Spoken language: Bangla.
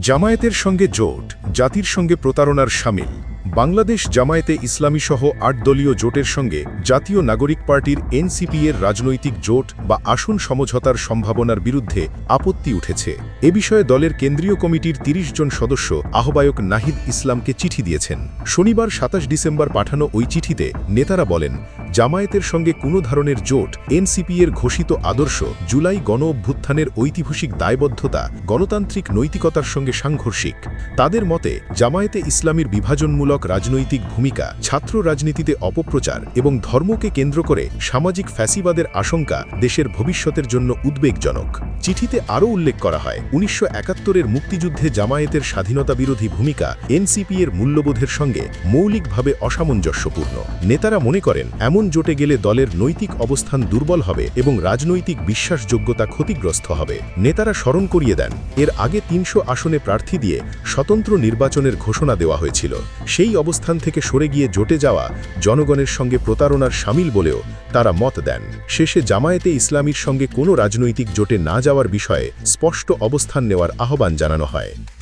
জামায়াতের সঙ্গে জোট, জাতির সঙ্গে প্রতারণার সামিল। বাংলাদেশ জামায়াতে ইসলামী সহ আট দলীয় জোটের সঙ্গে জাতীয় নাগরিক পার্টির এনসিপি এর রাজনৈতিক জোট বা আসন সমঝোতার সম্ভাবনার বিরুদ্ধে আপত্তি উঠেছে। এ বিষয়ে দলের কেন্দ্রীয় কমিটির ৩০ জন সদস্য আহ্বায়ক নাহিদ ইসলামকে চিঠি দিয়েছেন। শনিবার সাতাশ ডিসেম্বর পাঠানো ওই চিঠিতে নেতারা বলেন জামায়াতের সঙ্গে কোনো ধরনের জোট, এনসিপি এর ঘোষিত আদর্শ, জুলাই গণ অভ্যুত্থানের ঐতিহাসিক দায়বদ্ধতা, গণতান্ত্রিক নৈতিকতার সঙ্গে সাংঘর্ষিক। তাদের মতে, জামায়াতে ইসলামীর বিভাজনমূলক রাজনৈতিক ভূমিকা, ছাত্র রাজনীতিতে অপপ্রচার এবং ধর্মকে কেন্দ্র করে সামাজিক ফ্যাসিবাদের আশঙ্কা দেশের ভবিষ্যতের জন্য উদ্বেগজনক। চিঠিতে আরও উল্লেখ করা হয়, উনিশশো একাত্তরের মুক্তিযুদ্ধে জামায়াতের স্বাধীনতা বিরোধী ভূমিকা এনসিপি এর মূল্যবোধের সঙ্গে মৌলিকভাবে অসামঞ্জস্যপূর্ণ। নেতারা মনে করেন, এমন জোটে গেলে দলের নৈতিক অবস্থান দুর্বল হবে এবং রাজনৈতিক বিশ্বাসযোগ্যতা ক্ষতিগ্রস্ত হবে। নেতারা স্মরণ করিয়ে দেন, এর আগে তিনশো আসনে প্রার্থী দিয়ে স্বতন্ত্র নির্বাচনের ঘোষণা দেওয়া হয়েছিল। সেই অবস্থান থেকে সরে গিয়ে জোটে যাওয়া জনগণের সঙ্গে প্রতারণার সামিল বলেও তারা মত দেন। শেষে জামায়াতে ইসলামীর সঙ্গে কোনো রাজনৈতিক জোটে না যাওয়ার বিষয়ে স্পষ্ট অবস্থান নেওয়ার আহ্বান জানানো হয়।